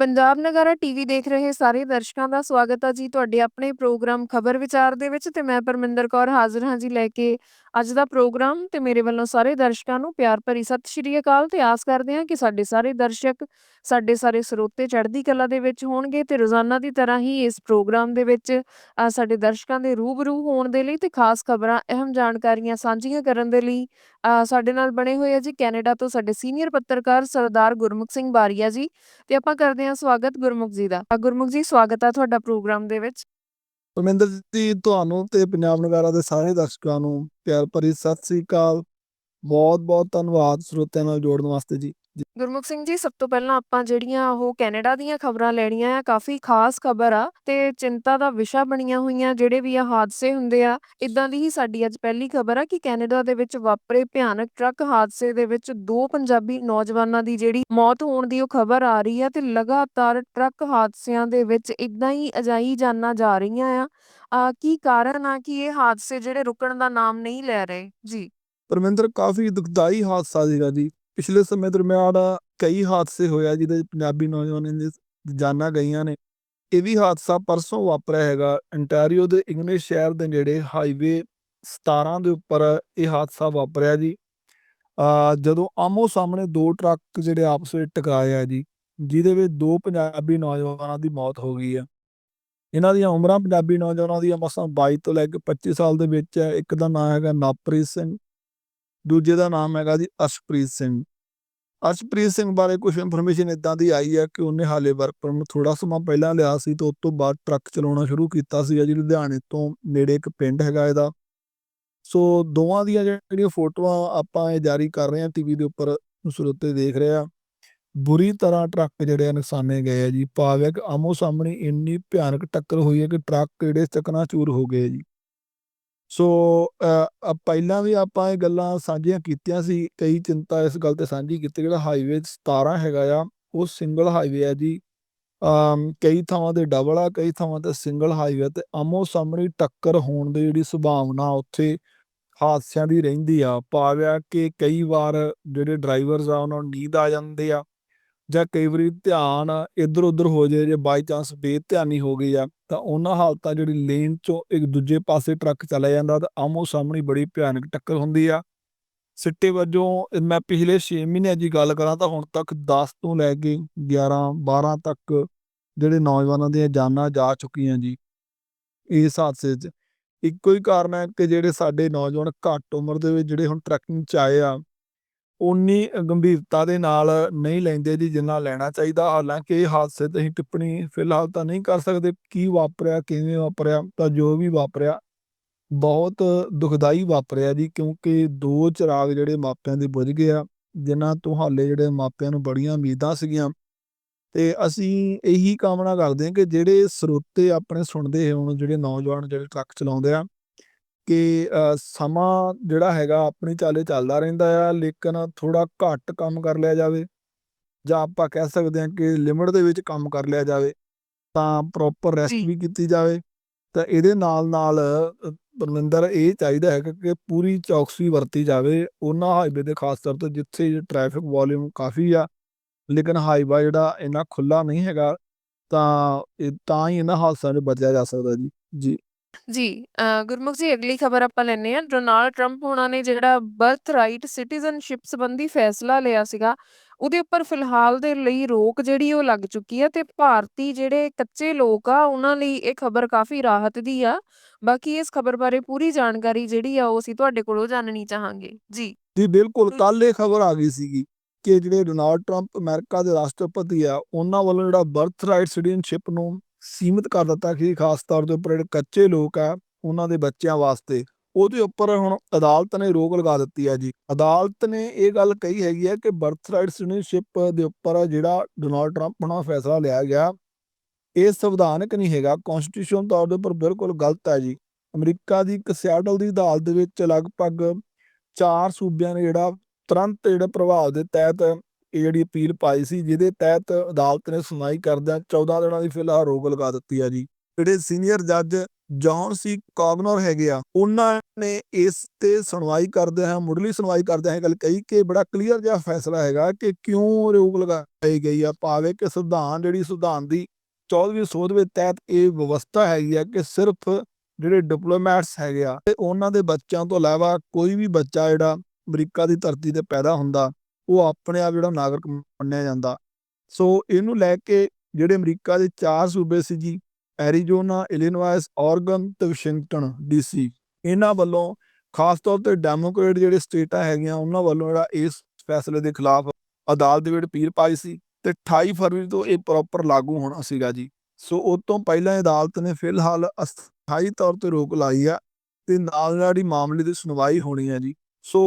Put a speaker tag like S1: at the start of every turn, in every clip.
S1: ਪੰਜਾਬ ਨਗਾਰਾ TV ਦੇਖ ਰਹੇ ਸਾਰੇ ਦਰਸ਼ਕਾਂ ਦਾ ਸਵਾਗਤ ਹੈ ਜੀ ਤੁਹਾਡੇ ਆਪਣੇ ਪ੍ਰੋਗਰਾਮ ਖਬਰ ਵਿਚਾਰ ਦੇ ਵਿੱਚ ਤੇ ਮੈਂ ਪਰਮਿੰਦਰ ਕੌਰ ਹਾਜ਼ਰ ਹਾਂ ਜੀ ਲੈ ਕੇ ਅੱਜ ਦਾ ਪ੍ਰੋਗਰਾਮ ਤੇ ਮੇਰੇ ਵੱਲੋਂ ਸਾਰੇ ਦਰਸ਼ਕਾਂ ਨੂੰ ਪਿਆਰ ਭਰੀ ਸਤਿ ਸ਼੍ਰੀ ਅਕਾਲ ਤੇ ਆਸ ਕਰਦੇ ਹਾਂ ਕਿ ਸਾਡੇ ਸਾਰੇ ਦਰਸ਼ਕ ਸਾਡੇ ਸਾਰੇ ਸਰੋਤੇ ਚੜ੍ਹਦੀ ਕਲਾ ਦੇ ਵਿੱਚ ਹੋਣਗੇ ਤੇ ਰੋਜ਼ਾਨਾ ਦੀ ਤਰ੍ਹਾਂ ਹੀ ਇਸ ਪ੍ਰੋਗਰਾਮ ਦੇ ਵਿੱਚ ਸਾਡੇ ਦਰਸ਼ਕਾਂ ਦੇ ਰੂਬਰੂ ਹੋਣ ਦੇ ਲਈ ਤੇ ਖਾਸ ਖਬਰਾਂ, ਅਹਿਮ ਜਾਣਕਾਰੀਆਂ ਸਾਂਝੀਆਂ ਕਰਨ ਦੇ ਲਈ ਸਾਡੇ ਨਾਲ ਬਣੇ ਹੋਏ ਆ ਜੀ ਕੈਨੇਡਾ ਤੋਂ ਸਾਡੇ ਸੀਨੀਅਰ ਪੱਤਰਕਾਰ ਸਰਦਾਰ ਗੁਰਮੁਖ ਸਿੰਘ ਬਾਰੀਆ ਜੀ ਤੇ ਆਪਾਂ ਕਰਦੇ ਹਾਂ ਸਵਾਗਤ ਗੁਰਮੁਖ ਜੀ ਦਾ। ਗੁਰਮੁਖ ਜੀ, ਸਵਾਗਤ ਹੈ ਤੁਹਾਡਾ ਪ੍ਰੋਗਰਾਮ ਦੇ ਵਿੱਚ।
S2: ਪਰਮਿੰਦਰ ਜੀ, ਤੁਹਾਨੂੰ ਤੇ ਪੰਜਾਬ ਨਗਾਰਾ ਦੇ ਸਾਰੇ ਦਰਸ਼ਕਾਂ ਨੂੰ ਪਿਆਰ ਭਰੀ ਸਤਿ ਸ੍ਰੀ ਅਕਾਲ। ਬਹੁਤ ਬਹੁਤ ਧੰਨਵਾਦ ਸਰੋਤਿਆਂ ਨਾਲ ਜੋੜਨ ਵਾਸਤੇ ਜੀ। ਜੀ
S1: ਗੁਰਮੁਖ ਸਿੰਘ ਜੀ, ਸਭ ਤੋਂ ਪਹਿਲਾਂ ਆਪਾਂ ਜਿਹੜੀਆਂ ਉਹ ਕੈਨੇਡਾ ਦੀਆਂ ਖਬਰਾਂ ਲੈਣੀਆਂ ਆ, ਕਾਫੀ ਖਾਸ ਖਬਰ ਆ ਤੇ ਚਿੰਤਾ ਦਾ ਵਿਸ਼ਾ ਬਣੀਆਂ ਹੋਈਆਂ ਜਿਹੜੇ ਵੀ ਆ ਹਾਦਸੇ ਹੁੰਦੇ ਆ, ਇਦਾਂ ਦੀ ਹੀ ਸਾਡੀ ਅੱਜ ਪਹਿਲੀ ਖਬਰ ਆ ਕਿ ਕੈਨੇਡਾ ਦੇ ਵਿੱਚ ਵਾਪਰੇ ਭਿਆਨਕ ਟਰੱਕ ਹਾਦਸੇ ਦੇ ਵਿੱਚ ਦੋ ਪੰਜਾਬੀ ਨੌਜਵਾਨਾਂ ਦੀ ਜਿਹੜੀ ਮੌਤ ਹੋਣ ਦੀ ਉਹ ਖਬਰ ਆ ਰਹੀ ਆ ਤੇ ਲਗਾਤਾਰ ਟਰੱਕ ਹਾਦਸਿਆਂ ਦੇ ਵਿੱਚ ਇਦਾਂ ਹੀ ਅਜਾਈ ਜਾਨਾਂ ਜਾ ਰਹੀਆਂ ਆ। ਆ, ਕੀ ਕਾਰਨ ਆ ਕਿ ਇਹ ਹਾਦਸੇ ਜਿਹੜੇ ਰੁਕਣ ਦਾ ਨਾਮ ਨਹੀਂ ਲੈ ਰਹੇ? ਜੀ।
S2: ਪਰਮਿੰਦਰ, ਕਾਫੀ ਦੁਖਦਾਈ ਹਾਦਸਾ ਸੀਗਾ ਜੀ। ਪਿਛਲੇ ਸਮੇਂ ਦਰਮਿਆਨ ਕਈ ਹਾਦਸੇ ਹੋਇਆ ਜਿਹਦੇ ਪੰਜਾਬੀ ਨੌਜਵਾਨਾਂ ਦੀ ਜਾਨਾਂ ਗਈਆਂ ਨੇ। ਇਹ ਵੀ ਹਾਦਸਾ ਪਰਸੋਂ ਵਾਪਰਿਆ ਹੈਗਾ। ਅੰਟਾਰੀਓ ਦੇ ਇੰਗਲਿਸ਼ ਸ਼ਹਿਰ ਦੇ ਨੇੜੇ ਹਾਈਵੇ 17 ਦੇ ਉੱਪਰ ਇਹ ਹਾਦਸਾ ਵਾਪਰਿਆ ਜੀ। ਜਦੋਂ ਆਮੋ ਸਾਹਮਣੇ ਦੋ ਟਰੱਕ ਜਿਹੜੇ ਆਪਸ ਵਿੱਚ ਟਕਰਾਏ ਆ ਜੀ, ਜਿਹਦੇ ਵਿੱਚ ਦੋ ਪੰਜਾਬੀ ਨੌਜਵਾਨਾਂ ਦੀ ਮੌਤ ਹੋ ਗਈ ਆ। ਇਹਨਾਂ ਦੀਆਂ ਉਮਰਾਂ ਪੰਜਾਬੀ ਨੌਜਵਾਨਾਂ ਦੀਆਂ ਮਸਾਂ 22 ਤੋਂ ਲੈ ਕੇ 25 ਸਾਲ ਦੇ ਵਿੱਚ ਹੈ ਇੱਕ ਦਾ ਨਾਮ ਹੈਗਾ ਨਵਪ੍ਰੀਤ ਸਿੰਘ, ਦੂਜੇ ਦਾ ਨਾਮ ਹੈਗਾ ਜੀ ਅਰਸ਼ਪ੍ਰੀਤ ਸਿੰਘ। ਅਰਸ਼ਪ੍ਰੀਤ ਸਿੰਘ ਬਾਰੇ ਕੁਝ ਇਨਫੋਰਮੇਸ਼ਨ ਇਦਾਂ ਦੀ ਆਈ ਹੈ ਕਿ ਉਹਨੇ ਹਾਲੇ ਵਰਕ ਪਰਮਿਟ ਥੋੜਾ ਸਮਾਂ ਪਹਿਲਾਂ ਲਿਆ ਸੀ ਤੇ ਉਸ ਤੋਂ ਬਾਅਦ ਟਰੱਕ ਚਲਾਉਣਾ ਸ਼ੁਰੂ ਕੀਤਾ ਸੀ ਜੀ ਲੁਧਿਆਣੇ ਤੋਂ ਨੇੜੇ ਇੱਕ ਪਿੰਡ ਹੈਗਾ ਇਹਦਾ। ਸੋ ਦੋਵਾਂ ਦੀਆਂ ਜਿਹੜੀਆਂ ਫੋਟੋਆਂ ਆਪਾਂ ਇਹ ਜਾਰੀ ਕਰ ਰਹੇ ਹਾਂ ਟੀਵੀ ਦੇ ਉੱਪਰ ਸਰੋਤੇ ਦੇਖ ਰਹੇ ਆ ਬੁਰੀ ਤਰ੍ਹਾਂ ਟਰੱਕ ਜਿਹੜੇ ਆ ਨੁਕਸਾਨੇ ਗਏ ਆ ਜੀ। ਭਾਵੇਂ ਆਮੋ ਸਾਹਮਣੇ ਇੰਨੀ ਭਿਆਨਕ ਟੱਕਰ ਹੋਈ ਹੈ ਕਿ ਟਰੱਕ ਜਿਹੜੇ ਚਕਨਾਚੂਰ ਹੋ ਗਏ ਜੀ। ਸੋ ਅ, ਪਹਿਲਾਂ ਵੀ ਆਪਾਂ ਇਹ ਗੱਲਾਂ ਸਾਂਝੀਆਂ ਕੀਤੀਆਂ ਸੀ ਕਈ ਚਿੰਤਾ ਇਸ ਗੱਲ ਤੇ ਸਾਂਝੀ ਕੀਤੀ ਜਿਹੜਾ ਹਾਈਵੇ 17 ਹੈਗਾ ਆ ਉਹ ਸਿੰਗਲ ਹਾਈਵੇ ਆ ਜੀ। ਅਮ ਕਈ ਥਾਵਾਂ ਤੇ ਡਬਲ ਆ ਕਈ ਥਾਵਾਂ ਤੇ ਸਿੰਗਲ ਹਾਈਵੇ ਤੇ ਆਮੋ ਸਾਹਮਣੇ ਟੱਕਰ ਹੋਣ ਦੀ ਜਿਹੜੀ ਸੰਭਾਵਨਾ ਉੱਥੇ ਹਾਦਸਿਆਂ ਦੀ ਰਹਿੰਦੀ ਆ। ਭਾਵਿਆ ਕਿ ਕਈ ਵਾਰ ਜਿਹੜੇ ਡਰਾਈਵਰਸ ਆ ਉਹਨਾਂ ਨੂੰ ਨੀਂਦ ਆ ਜਾਂਦੇ ਆ। ਜਾਂ ਕਈ ਵਾਰੀ ਧਿਆਨ ਇੱਧਰ ਉੱਧਰ ਹੋ ਜਾਏ, ਜੇ ਬਾਈ ਚਾਂਸ ਬੇਧਿਆਨੀ ਹੋ ਗਈ ਆ, ਤਾਂ ਉਹਨਾਂ ਹਾਲਤਾਂ ਜਿਹੜੀ ਲੇਨ ਚੋਂ ਇੱਕ ਦੂਜੇ ਪਾਸੇ ਟਰੱਕ ਚਲਾ ਜਾਂਦਾ ਤਾਂ ਆਮੋ ਸਾਹਮਣੇ ਬੜੀ ਭਿਆਨਕ ਟੱਕਰ ਹੁੰਦੀ ਆ। ਸਿੱਟੇ ਵਜੋਂ ਮੈਂ ਪਿਛਲੇ 6 ਮਹੀਨਿਆਂ ਦੀ ਗੱਲ ਕਰਾਂ ਤਾਂ ਹੁਣ ਤੱਕ 10 ਤੋਂ ਲੈ ਕੇ 11 12 ਤੱਕ ਜਿਹੜੇ ਨੌਜਵਾਨਾਂ ਦੀਆਂ ਜਾਨਾਂ ਜਾ ਚੁੱਕੀਆਂ ਜੀ ਇਸ ਹਾਦਸੇ 'ਚ। ਇੱਕੋ ਹੀ ਕਾਰਨ ਹੈ ਕਿ ਜਿਹੜੇ ਸਾਡੇ ਨੌਜਵਾਨ ਘੱਟ ਉਮਰ ਦੇ ਵਿੱਚ ਜਿਹੜੇ ਹੁਣ ਟਰੈਕਿੰਗ 'ਚ ਆਏ ਆ ਉਨੀ ਗੰਭੀਰਤਾ ਦੇ ਨਾਲ ਨਹੀਂ ਲੈਂਦੇ ਜੀ ਜਿੰਨਾ ਲੈਣਾ ਚਾਹੀਦਾ। ਹਾਲਾਂਕਿ ਇਹ ਹਾਦਸੇ ਤੇ ਅਸੀਂ ਟਿੱਪਣੀ ਫਿਲਹਾਲ ਤਾਂ ਨਹੀਂ ਕਰ ਸਕਦੇ। ਕੀ ਵਾਪਰਿਆ, ਕਿਵੇਂ ਵਾਪਰਿਆ, ਤਾਂ ਜੋ ਵੀ ਵਾਪਰਿਆ, ਬਹੁਤ ਦੁਖਦਾਈ ਵਾਪਰਿਆ ਜੀ। ਕਿਉਂਕਿ ਦੋ ਚਿਰਾਗ ਜਿਹੜੇ ਮਾਪਿਆਂ ਦੇ ਬੁਝ ਗਏ ਆ, ਜਿਨ੍ਹਾਂ ਤੋਂ ਹਾਲੇ ਜਿਹੜੇ ਮਾਪਿਆਂ ਨੂੰ ਬੜੀਆਂ ਉਮੀਦਾਂ ਸੀਗੀਆਂ। ਤੇ ਅਸੀਂ ਇਹੀ ਕਾਮਨਾ ਕਰਦੇ ਹਾਂ ਕਿ ਜਿਹੜੇ ਸਰੋਤੇ ਆਪਣੇ ਸੁਣਦੇ ਹੋਣ, ਜਿਹੜੇ ਨੌਜਵਾਨ ਜਿਹੜੇ ਟਰੱਕ ਚਲਾਉਂਦੇ ਆ ਕਿ ਅ, ਸਮਾਂ ਜਿਹੜਾ ਹੈਗਾ ਆਪਣੀ ਚਾਲੇ ਚੱਲਦਾ ਰਹਿੰਦਾ ਆ ਲੇਕਿਨ ਥੋੜਾ ਘੱਟ ਕੰਮ ਕਰ ਲਿਆ ਜਾਵੇ। ਜਾਂ ਆਪਾਂ ਕਹਿ ਸਕਦੇ ਹਾਂ ਕਿ ਲਿਮਟ ਦੇ ਵਿੱਚ ਕੰਮ ਕਰ ਲਿਆ ਜਾਵੇ ਤਾਂ ਪ੍ਰੋਪਰ ਰੈਸਟ
S1: ਜੀ।
S2: ਵੀ ਕੀਤੀ ਜਾਵੇ। ਤਾਂ ਇਹਦੇ ਨਾਲ ਨਾਲ ਅ, ਪਰਮਿੰਦਰ ਇਹ ਚਾਹੀਦਾ ਹੈ ਕਿ ਪੂਰੀ ਚੌਕਸੀ ਵਰਤੀ ਜਾਵੇ ਉਹਨਾਂ ਹਾਈਵੇ ਦੇ ਖਾਸ ਤੌਰ ਤੇ ਜਿੱਥੇ ਟ੍ਰੈਫਿਕ ਵੋਲਿਊਮ ਕਾਫੀ ਆ ਲੇਕਿਨ ਹਾਈਵਾ ਜਿਹੜਾ ਇੰਨਾ ਖੁੱਲਾ ਨਹੀਂ ਹੈਗਾ ਤਾਂ ਇਹ ਤਾਂ ਹੀ ਇਹਨਾਂ ਹਾਦਸਿਆਂ ਤੋਂ ਬਚਿਆ ਜਾ ਸਕਦਾ ਜੀ। ਜੀ।
S1: ਜੀ ਅ, ਗੁਰਮੁਖ ਜੀ ਅਗਲੀ ਖਬਰ ਆਪਾਂ ਲੈਣੇ ਆ ਡੋਨਾਲਡ ਟਰੰਪ ਹੋਣਾ ਨੇ ਜਿਹੜਾ ਬਰਥ ਰਾਈਟ ਸਿਟੀਜ਼ਨਸ਼ਿਪ ਸੰਬੰਧੀ ਫੈਸਲਾ ਲਿਆ ਸੀਗਾ ਉਹਦੇ ਉੱਪਰ ਫਿਲਹਾਲ ਦੇ ਲਈ ਰੋਕ ਜਿਹੜੀ ਉਹ ਲੱਗ ਚੁੱਕੀ ਹੈ ਤੇ ਭਾਰਤੀ ਜਿਹੜੇ ਕੱਚੇ ਲੋਕ ਆ ਉਹਨਾਂ ਲਈ ਇਹ ਖਬਰ ਕਾਫੀ ਰਾਹਤ ਦੀ ਆ। ਬਾਕੀ ਇਸ ਖਬਰ ਬਾਰੇ ਪੂਰੀ ਜਾਣਕਾਰੀ ਜਿਹੜੀ ਆ ਉਹ ਅਸੀਂ ਤੁਹਾਡੇ ਕੋਲੋਂ ਜਾਣਨੀ ਚਾਹਾਂਗੇ। ਜੀ।
S2: ਜੀ ਬਿਲਕੁਲ। ਕੱਲ ਇਹ ਖਬਰ ਆ ਗਈ ਸੀਗੀ ਕਿ ਜਿਹੜੇ ਡੋਨਾਲਡ ਟਰੰਪ ਅਮਰੀਕਾ ਦੇ ਰਾਸ਼ਟਰਪਤੀ ਆ ਉਹਨਾਂ ਵੱਲੋਂ ਜਿਹੜਾ ਬਰਥ ਰਾਈਟ ਸਿਟੀਜ਼ਨਸ਼ਿਪ ਨੂੰ ਸੀਮਿਤ ਕਰ ਦਿੱਤਾ ਕਿ ਖਾਸ ਤੌਰ ਦੇ ਉੱਪਰ ਜਿਹੜੇ ਕੱਚੇ ਲੋਕ ਆ, ਉਹਨਾਂ ਦੇ ਬੱਚਿਆਂ ਵਾਸਤੇ। ਉਹਦੇ ਉੱਪਰ ਹੁਣ ਅਦਾਲਤ ਨੇ ਰੋਕ ਲਗਾ ਦਿੱਤੀ ਹੈ ਜੀ। ਅਦਾਲਤ ਨੇ ਇਹ ਗੱਲ ਕਹੀ ਹੈਗੀ ਹੈ ਕਿ ਬਰਥ ਰਾਈਟ ਸਿਟੀਜ਼ਨਸ਼ਿਪ ਦੇ ਉੱਪਰ ਜਿਹੜਾ ਡੋਨਾਲਡ ਟਰੰਪ ਨਾਲ ਫੈਸਲਾ ਲਿਆ ਗਿਆ, ਇਹ ਸੰਵਿਧਾਨਕ ਨਹੀਂ ਹੈਗਾ। ਕਨਸਟੀਟਿਊਸ਼ਨ ਤੌਰ ਦੇ ਉੱਪਰ ਬਿਲਕੁਲ ਗਲਤ ਹੈ ਜੀ। ਅਮਰੀਕਾ ਦੀ ਇੱਕ ਸਿਆਟਲ ਦੀ ਅਦਾਲਤ ਦੇ ਵਿੱਚ ਲਗਭਗ ਚਾਰ ਸੂਬਿਆਂ ਨੇ ਜਿਹੜਾ ਤੁਰੰਤ ਜਿਹੜਾ ਪ੍ਰਭਾਵ ਦੇ ਤਹਿਤ ਇਹ ਜਿਹੜੀ ਅਪੀਲ ਪਾਈ ਸੀ, ਜਿਹਦੇ ਤਹਿਤ ਅਦਾਲਤ ਨੇ ਸੁਣਾਈ ਕਰਦਿਆਂ 14 ਦਿਨਾਂ ਦੀ ਫਿਲਹਾਲ ਰੋਕ ਲਗਾ ਦਿੱਤੀ ਹੈ ਜੀ। ਜਿਹੜੇ ਸੀਨੀਅਰ ਜੱਜ ਜੌਨ ਸੀ ਕਾਗਨਰ ਹੈਗੇ ਆ, ਉਹਨਾਂ ਨੇ ਇਸ ਤੇ ਸੁਣਵਾਈ ਕਰਦੇ ਹਾਂ ਮੁੱਢਲੀ ਸੁਣਵਾਈ ਕਰਦੇ ਹਾਂ ਗੱਲ ਕਹੀ ਕਿ ਬੜਾ ਕਲੀਅਰ ਜਿਹਾ ਫੈਸਲਾ ਹੈਗਾ ਕਿ ਕਿਉਂ ਰੋਕ ਲਗਾਈ ਗਈ ਆ, ਭਾਵੇਂ ਕਿ ਸੰਵਿਧਾਨ ਜਿਹੜੀ ਸੰਵਿਧਾਨ ਦੀ 14ਵੀਂ ਸੋਧ ਦੇ ਤਹਿਤ ਇਹ ਵਿਵਸਥਾ ਹੈਗੀ ਆ ਕਿ ਸਿਰਫ ਜਿਹੜੇ ਡਿਪਲੋਮੈਟਸ ਹੈਗੇ ਆ, ਤੇ ਉਹਨਾਂ ਦੇ ਬੱਚਿਆਂ ਤੋਂ ਇਲਾਵਾ ਕੋਈ ਵੀ ਬੱਚਾ ਜਿਹੜਾ ਅਮਰੀਕਾ ਦੀ ਧਰਤੀ ਤੇ ਪੈਦਾ ਹੁੰਦਾ ਉਹ ਆਪਣੇ ਆਪ ਜਿਹੜਾ ਨਾਗਰਿਕ ਮੰਨਿਆ ਜਾਂਦਾ। ਸੋ ਇਹਨੂੰ ਲੈ ਕੇ ਜਿਹੜੇ ਅਮਰੀਕਾ ਦੇ ਚਾਰ ਸੂਬੇ ਸੀ ਜੀ, ਐਰੀਜ਼ੋਨਾ, ਇਲੀਨੋਇਸ ਔਰਗਨ ਤੇ ਵਾਸ਼ਿੰਗਟਨ ਡੀਸੀ। ਇਹਨਾਂ ਵੱਲੋਂ ਖਾਸ ਤੌਰ ਤੇ ਡੈਮੋਕ੍ਰੇਟ ਜਿਹੜੇ ਸਟੇਟਾਂ ਹੈਗੀਆਂ, ਉਹਨਾਂ ਵੱਲੋਂ ਜਿਹੜਾ ਇਸ ਫੈਸਲੇ ਦੇ ਖਿਲਾਫ ਅਦਾਲਤ ਦੇ ਵਿੱਚ ਅਪੀਲ ਪਾਈ ਸੀ ਤੇ 28 ਫਰਵਰੀ ਤੋਂ ਇਹ ਪ੍ਰੋਪਰ ਲਾਗੂ ਹੋਣਾ ਸੀਗਾ ਜੀ। ਸੋ ਉਸ ਤੋਂ ਪਹਿਲਾਂ ਅਦਾਲਤ ਨੇ ਫਿਲਹਾਲ ਅਸਥਾਈ ਤੌਰ ਤੇ ਰੋਕ ਲਾਈ ਆ ਤੇ ਨਾਲ ਨਾਲ ਹੀ ਮਾਮਲੇ ਦੀ ਸੁਣਵਾਈ ਹੋਣੀ ਹੈ ਜੀ। ਸੋ